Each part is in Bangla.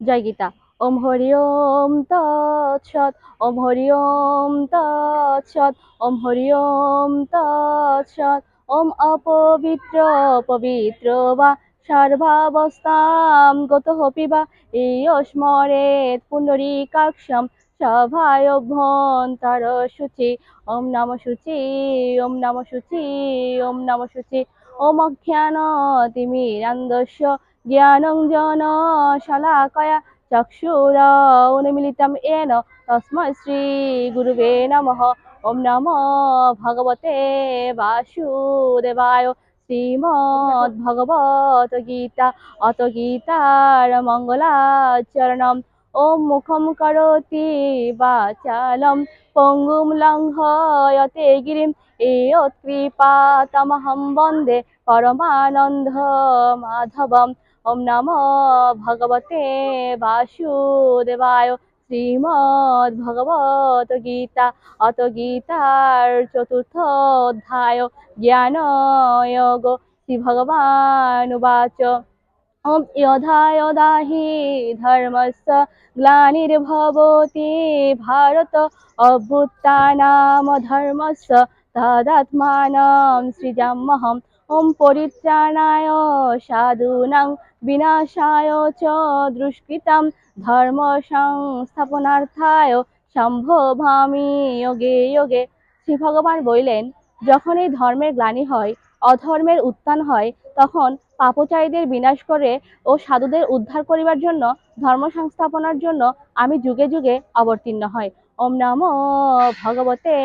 জয় গীতা। ওম হরি ওম তৎসৎ, ওম হরি ওম তৎসৎ, ওম হরি ওম তৎসৎ, ওম অপবিত্র পবিত্র বা সর্বাবস্থাম গত পিবা। ইয়স্মরেত পুণ্ডরীকাক্ষম সভায় অভ্যন্তর শুচি ওম নম শুচি ওম নম শুচি ওম নম শুচি ওমখ্যানতিমিরান্দস্য জ্ঞানঞ্জন শলাকয়া চক্ষুর উন্মিলিতম এন তস্মৈ শ্রী গুরুবে নমঃ ওম নম ভগবতে বাসুদেবায় গীতা অত গীতার মঙ্গলাচরণম ওম মুখম করোতি বাচালম, পঙ্গুম লঙ্ঘয়তে গিরিম এয়ৎকৃপা তমহম বন্দে পরমানন্দ মাধবম। ওম নমো ভগবতে বাসুদেবায় শ্রীমদ্ ভগবত গীতা। অত গীতার চতুর্থ অধ্যায় জ্ঞান শ্রী ভগবান উবাচ। যথা যথা হি ধর্মস্য গ্লানির্ভবতি ভারত অভ্যুত্থানাম ধর্মস্য তদাত্মাनं সৃজাম্যহম ওম পরিত্রাণায় সাধূনাং বিনাশায় চ দুষ্কৃতাম ধর্ম সংস্থাপনার্থায় সম্ভবামি যোগে যোগে শ্রী ভগবান বললেন যখন এই ধর্মের গ্লানি হয় অধর্মের উত্থান হয়, তখন পাপচারীদের বিনাশ করে ও সাধুদের উদ্ধার করিবার জন্য, ধর্ম সংস্থাপনার জন্য আমি যুগে যুগে অবতীর্ণ হয়। ওম নম ভগবতে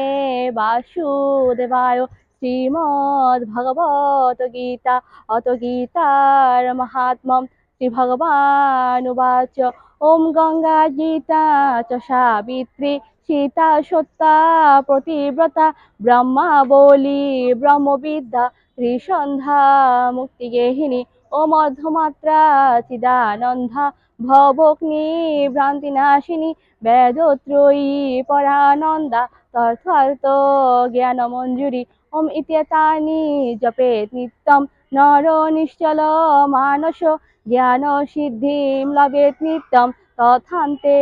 বাসুদেবায়। শ্রীমদ্ ভগবত গীতা, অত গীতার মহাত্মম। শ্রী ভগবান উবাচ। ওম গঙ্গা গীতা চ সাবিত্রী। সীতা সত্যা প্রতিব্রতা। ব্রহ্মা বলি ব্রহ্মবিদ্যা। ত্রিসন্ধ্যা মুক্তিগেহিনী ও মধ্যমাত্রা চিদানন্দা ভবগ্নি ভ্রান্তিনাশিনী বেদত্রয়ী পরানন্দা। তথার্থ জ্ঞান মঞ্জুরি ওম ইত্যেতানি জপেত নিত্যম। নর নিশ্চল মানস জ্ঞান সিদ্ধিম লভেত নিত্যম তথান্তে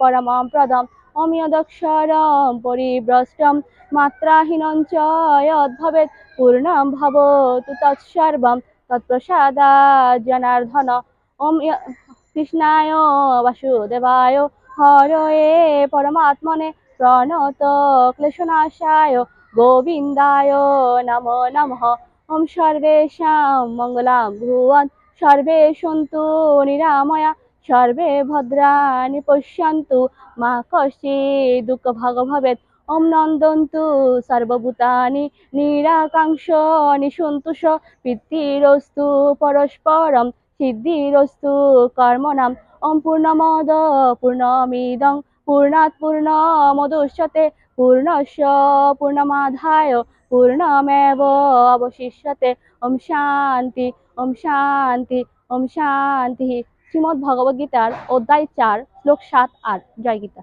পরমম প্রদম। ওম যদক্ষরম পরিভ্রষ্টম মাত্রাহীনং চ যদ্ভবেৎ পূর্ণম ভবতু তৎসর্বম তৎপ্রসাদা জনার্দন। ওম কৃষ্ণায় বাসুদেবায় হরয়ে পরমাত্মনে প্রণত ক্লেশনাশায় গোবিন্দায় নমো নমঃ। ওম সর্বেষাং মঙ্গলাং ভুবন, সর্বে সন্তু নিরাময়া, সর্বে ভদ্রাণি পশ্যন্তু, মা কশ্চিৎ দুঃখভাগ ভবেৎ। ওম নন্দন্তু সর্বভূতানি নিরাকাংশ নিসন্তোষ, পিতৃরস্তু পরস্পরম, সিদ্ধিরস্তু কর্মণাম ওম পূর্ণমদ পূর্ণমিদং পূর্ণাৎ পূর্ণমদুষ্যতে পূর্ণস্য পূর্ণমাধায় পূর্ণমেব অবশিষ্যতে ওম শান্তি ওম শান্তি ওম শান্তি শ্রীমদ্ ভগবদ্গীতার অধ্যায় চার শ্লোক সাত আট জয় গীতা